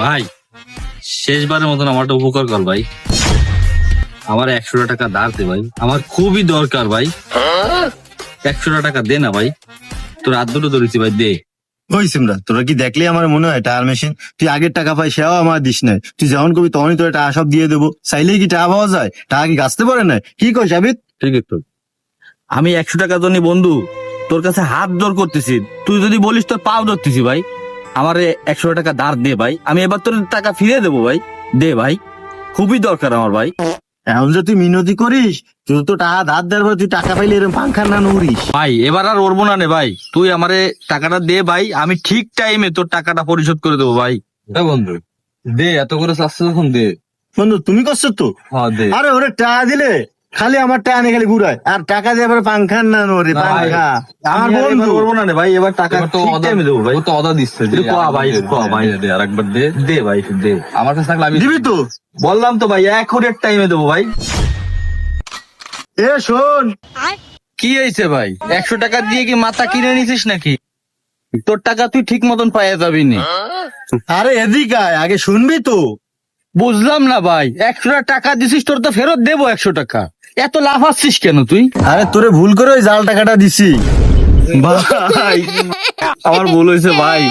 ভাই শেষবারের মতন আমারটা উপকার কর ভাই। আমার একশো টাকা ধার দে ভাই। আমার খুবই দরকার ভাই। একশো টাকা দে না ভাই। তোর হাত দুটো ধরেছি ভাই দে। ওই সিমরা তোরা কি দেখলে আমার মনে হয় টায়ার মেশিন? তুই আগের টাকা পাই সেও আমার দিস নাই। তুই যখন কবি তখনই তোর টাকা সব দিয়ে দেবো। চাইলেই কি টাকা পাওয়া যায়? টাকা কি গাছতে পারে না কি কই সাবিত? ঠিক একটু আমি একশো টাকা জন্য বন্ধু। তোর কাছে হাত জোর করতেছি। তুই যদি বলিস তোর পাও ধরতেছি ভাই। আমার একশো টাকা ধার দে ভাই। আমি এবার তোর টাকা ফিরে দেবো ভাই। দে ভাই। খুবই দরকার আমার ভাই। এখন যে তুই মিনতি করিস তুই তো টাকা ধার দেওয়ার পর তুই টাকা পাইলে এরকম পাংখার না নড়িস ভাই এবার আর ওরবো না নে ভাই। তুই আমারে টাকাটা দে ভাই। আমি ঠিক টাইমে তোর টাকাটা পরিশোধ করে দেবো ভাই। হ্যাঁ বন্ধু দে এত করে চাচ্ছে যখন দে। বন্ধু তুমি করছ তো? হ্যাঁ দে। আরে ওরে টাকা দিলে খালি আমার টাকা নিয়ে খালি ঘুরায়। আর টাকা দিয়ে পরে পাংখার না নড়ে না, পাংখা আমার আমি আর বন্ধু ওরবো না নে ভাই এবার টাকা তো টাইমে দেবো ভাই। তো অদা দিচ্ছে দে, কোয়া ভাই, কোয়া ভাই। দে, দে আরেকবার দে। দে ভাই দে। আমার কাছে থাকলে আমি দিবি তো? বললাম তো ভাই এখনের টাইমে দেবো ভাই। এ শোন। কি হয়েছে ভাই? একশো টাকা দিয়ে কি মাথা কিনে নিছিস নাকি? তোর টাকা তুই ঠিক মতন পাইয়া যাবি নি। আরে এদিকে আয়, আগে শুনবি তো। বুঝলাম না ভাই একশো টাকা দিছিস তোর তো ফেরত দেবো একশো টাকা। এত লাভ আসছিস কেন তুই? আরে তোরে ভুল করে ওই জাল টাকাটা দিছি। ভাই আমার ভুল হয়েছে ভাই।